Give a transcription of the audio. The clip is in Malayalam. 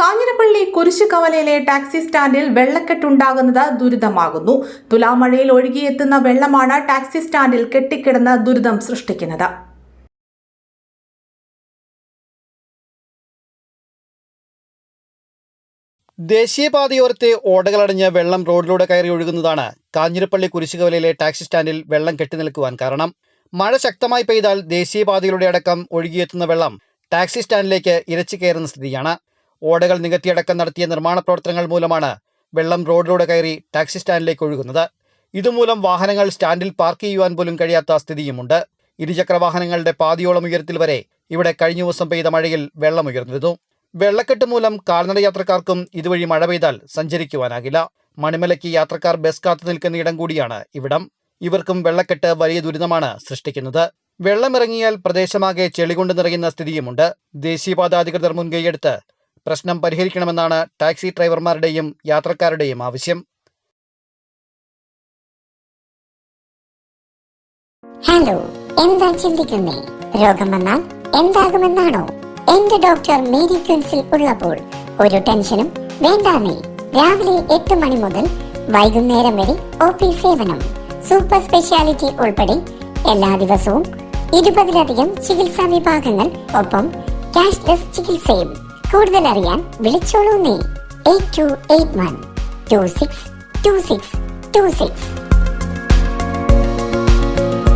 കാഞ്ഞിരപ്പള്ളി കുരിശുകവലയിലെ ടാക്സി സ്റ്റാൻഡിൽ വെള്ളക്കെട്ടുണ്ടാകുന്നത് ദുരിതമാകുന്നു. തുലാമഴയിൽ ഒഴുകിയെത്തുന്ന വെള്ളമാണ് ടാക്സി സ്റ്റാൻഡിൽ കെട്ടിക്കിടന്ന് ദുരിതം സൃഷ്ടിക്കുന്നത്. ദേശീയപാതയോരത്തെ ഓടകളടഞ്ഞ് വെള്ളം റോഡിലൂടെ കയറി ഒഴുകുന്നതാണ് കാഞ്ഞിരപ്പള്ളി കുരിശുകവലയിലെ ടാക്സി സ്റ്റാൻഡിൽ വെള്ളം കെട്ടിനിൽക്കുവാൻ കാരണം. മഴ ശക്തമായി പെയ്താൽ ദേശീയപാതയിലൂടെ അടക്കം ഒഴുകിയെത്തുന്ന വെള്ളം ടാക്സി സ്റ്റാൻഡിലേക്ക് ഇരച്ചു കയറുന്ന സ്ഥിതിയാണ്. ഓടകൾ നികത്തിയടക്കം നടത്തിയ നിർമ്മാണ പ്രവർത്തനങ്ങൾ മൂലമാണ് വെള്ളം റോഡിലൂടെ കയറി ടാക്സി സ്റ്റാൻഡിലേക്ക് ഒഴുകുന്നത്. ഇതുമൂലം വാഹനങ്ങൾ സ്റ്റാൻഡിൽ പാർക്ക് ചെയ്യുവാൻ പോലും കഴിയാത്ത സ്ഥിതിയുമുണ്ട്. ഇരുചക്ര വാഹനങ്ങളുടെ പാതിയോളം ഉയരത്തിൽ വരെ ഇവിടെ കഴിഞ്ഞ ദിവസം പെയ്ത മഴയിൽ വെള്ളം ഉയർന്നിരുന്നു. വെള്ളക്കെട്ട് മൂലം കാൽനട യാത്രക്കാർക്കും ഇതുവഴി മഴ പെയ്താൽ സഞ്ചരിക്കുവാനാകില്ല. മണിമലയ്ക്ക് യാത്രക്കാർ ബസ് കാത്തു നിൽക്കുന്ന ഇടം കൂടിയാണ് ഇവിടം. ഇവർക്കും വെള്ളക്കെട്ട് വലിയ ദുരിതമാണ് സൃഷ്ടിക്കുന്നത്. വെള്ളമിറങ്ങിയാൽ പ്രദേശമാകെ ചെളികൊണ്ട് നിറയുന്ന സ്ഥിതിയുമുണ്ട്. ദേശീയപാത അധികൃതർ മുൻകൈയെടുത്ത് പ്രശ്നം പരിഹരിക്കണമെന്നാണ് ടാക്സി ഡ്രൈവർമാരുടെയും യാത്രക്കാരുടെയും ആവശ്യം. ഹലോ എന്താ ചിന്തിക്കുന്നേ? രോഗം വന്നാൽ എന്താകുമെന്നാണോ? എന്റെ ഡോക്ടർ മേരി ക്വിൻസിൽ ഉള്ളപ്പോൾ ഒരു ടെൻഷനും വേണ്ടാന്നേ. രാവിലെ എട്ട് മണി മുതൽ വൈകുന്നേരം വരെ ഒ സേവനം. സൂപ്പർ സ്പെഷ്യാലിറ്റി ഉൾപ്പെടെ എല്ലാ ദിവസവും ഇരുപതിലധികം ചികിത്സാ വിഭാഗങ്ങൾ ഒപ്പം ക്യാഷ്ലെസ് ചികിത്സയും. കൂടുതൽ അറിയാൻ വിളിച്ചോളൂ നീ. Eight two eight one two six two six two six